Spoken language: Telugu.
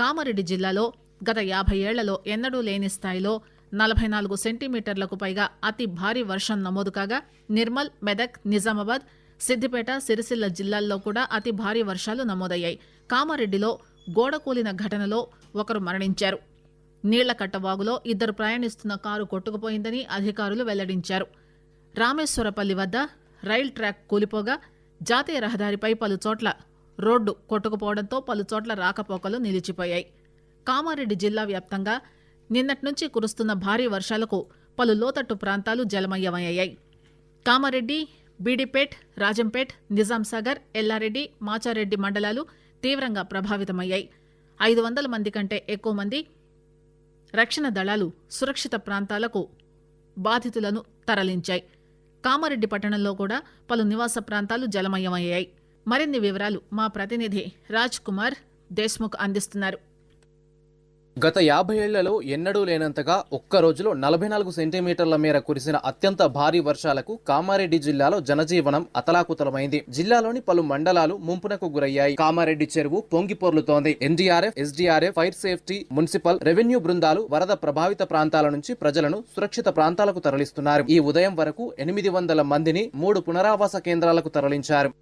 కామారెడ్డి జిల్లాలో గత యాభై ఏళ్ళలో ఎన్నడూ లేని స్థాయిలో నలభై నాలుగు సెంటీమీటర్లకు పైగా అతి భారీ వర్షం నమోదు కాగా నిర్మల్ మెదక్ నిజామాబాద్ సిద్దిపేట సిరిసిల్ల జిల్లాల్లో కూడా అతి భారీ వర్షాలు నమోదయ్యాయి. కామారెడ్డిలో గోడ కూలిన ఘటనలో ఒకరు మరణించారు. నీళ్ళకట్ట వాగులో ఇద్దరు ప్రయాణిస్తున్న కారు కొట్టుకుపోయిందని అధికారులు వెల్లడించారు. రామేశ్వరపల్లి వద్ద రైల్ ట్రాక్ కూలిపోగా జాతీయ రహదారిపై పలు చోట్ల రోడ్డు కొట్టుకుపోవడంతో పలుచోట్ల రాకపోకలు నిలిచిపోయాయి. కామారెడ్డి జిల్లా వ్యాప్తంగా నిన్నటి నుంచి కురుస్తున్న భారీ వర్షాలకు పలు లోతట్టు ప్రాంతాలు జలమయమయ్యాయి. కామారెడ్డి బీడిపేట్ రాజంపేట్ నిజాంసాగర్ ఎల్లారెడ్డి మాచారెడ్డి మండలాలు తీవ్రంగా ప్రభావితమయ్యాయి. ఐదు వందల మంది కంటే ఎక్కువ మంది రక్షణ దళాలు సురక్షిత ప్రాంతాలకు బాధితులను తరలించాయి. కామారెడ్డి పట్టణంలో కూడా పలు నివాస ప్రాంతాలు జలమయమయ్యాయి. మరిన్ని వివరాలు మా ప్రతినిధి రాజ్ కుమార్ దేశ్ముఖ్ అందిస్తున్నారు. గత యాభై ఏళ్ళలో ఎన్నడూ లేనంతగా ఒక్క రోజులో నలభై నాలుగు సెంటీమీటర్ల మేర కురిసిన అత్యంత భారీ వర్షాలకు కామారెడ్డి జిల్లాలో జనజీవనం అతలాకుతలమైంది. జిల్లాలోని పలు మండలాలు ముంపునకు గురయ్యాయి. కామారెడ్డి చెరువు పొంగి పొర్లుతోంది. NDRF SDRF fire safety municipal revenue బృందాలు వరద ప్రభావిత ప్రాంతాల నుంచి ప్రజలను సురక్షిత ప్రాంతాలకు తరలిస్తున్నారు. ఈ ఉదయం వరకు ఎనిమిది వందల మందిని మూడు పునరావాస కేంద్రాలకు తరలించారు.